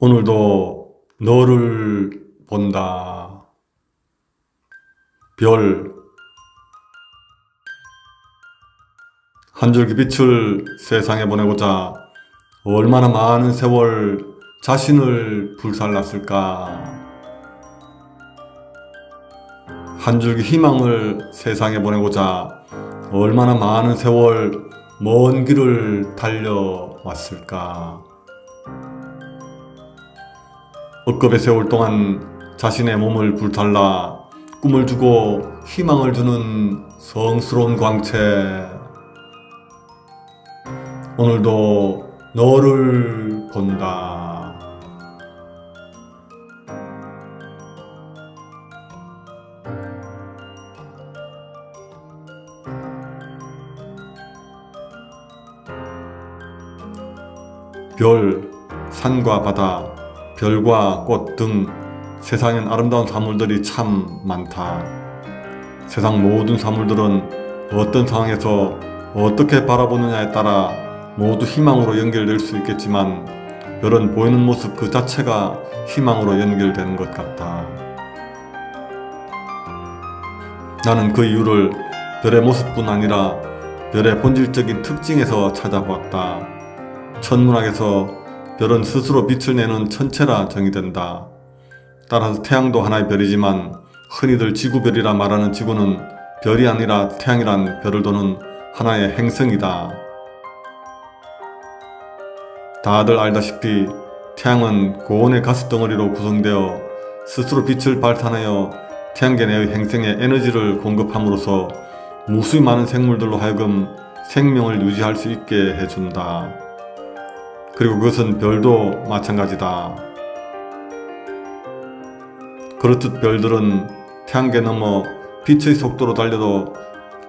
오늘도 너를 본다. 별. 한 줄기 빛을 세상에 보내고자 얼마나 많은 세월 자신을 불살랐을까. 한 줄기 희망을 세상에 보내고자 얼마나 많은 세월 먼 길을 달려왔을까. 억겁의 세월 동안 자신의 몸을 불살라 꿈을 주고 희망을 주는 성스러운 광채. 오늘도 너를 본다. 별, 산과 바다, 별과 꽃 등 세상엔 아름다운 사물들이 참 많다. 세상 모든 사물들은 어떤 상황에서 어떻게 바라보느냐에 따라 모두 희망으로 연결될 수 있겠지만 별은 보이는 모습 그 자체가 희망으로 연결되는 것 같다. 나는 그 이유를 별의 모습뿐 아니라 별의 본질적인 특징에서 찾아보았다. 천문학에서 별은 스스로 빛을 내는 천체라 정의된다. 따라서 태양도 하나의 별이지만 흔히들 지구별이라 말하는 지구는 별이 아니라 태양이란 별을 도는 하나의 행성이다. 다들 알다시피 태양은 고온의 가스 덩어리로 구성되어 스스로 빛을 발산하여 태양계 내의 행성에 에너지를 공급함으로써 무수히 많은 생물들로 하여금 생명을 유지할 수 있게 해준다. 그리고 그것은 별도 마찬가지다. 그렇듯 별들은 태양계 넘어 빛의 속도로 달려도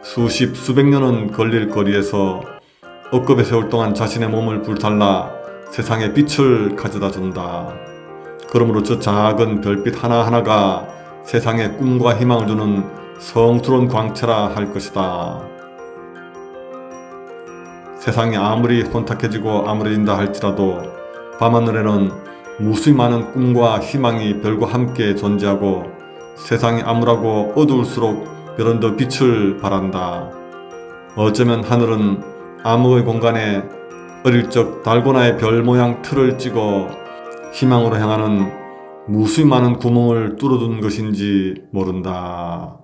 수십, 수백 년은 걸릴 거리에서 억겁의 세월 동안 자신의 몸을 불살라 세상에 빛을 가져다 준다. 그러므로 저 작은 별빛 하나하나가 세상에 꿈과 희망을 주는 성스러운 광채라 할 것이다. 세상이 아무리 혼탁해지고 암울해진다 할지라도 밤하늘에는 무수히 많은 꿈과 희망이 별과 함께 존재하고 세상이 암울하고 어두울수록 별은 더 빛을 발한다. 어쩌면 하늘은 암흑의 공간에 어릴 적 달고나의 별 모양 틀을 찍어 희망으로 향하는 무수히 많은 구멍을 뚫어둔 것인지 모른다.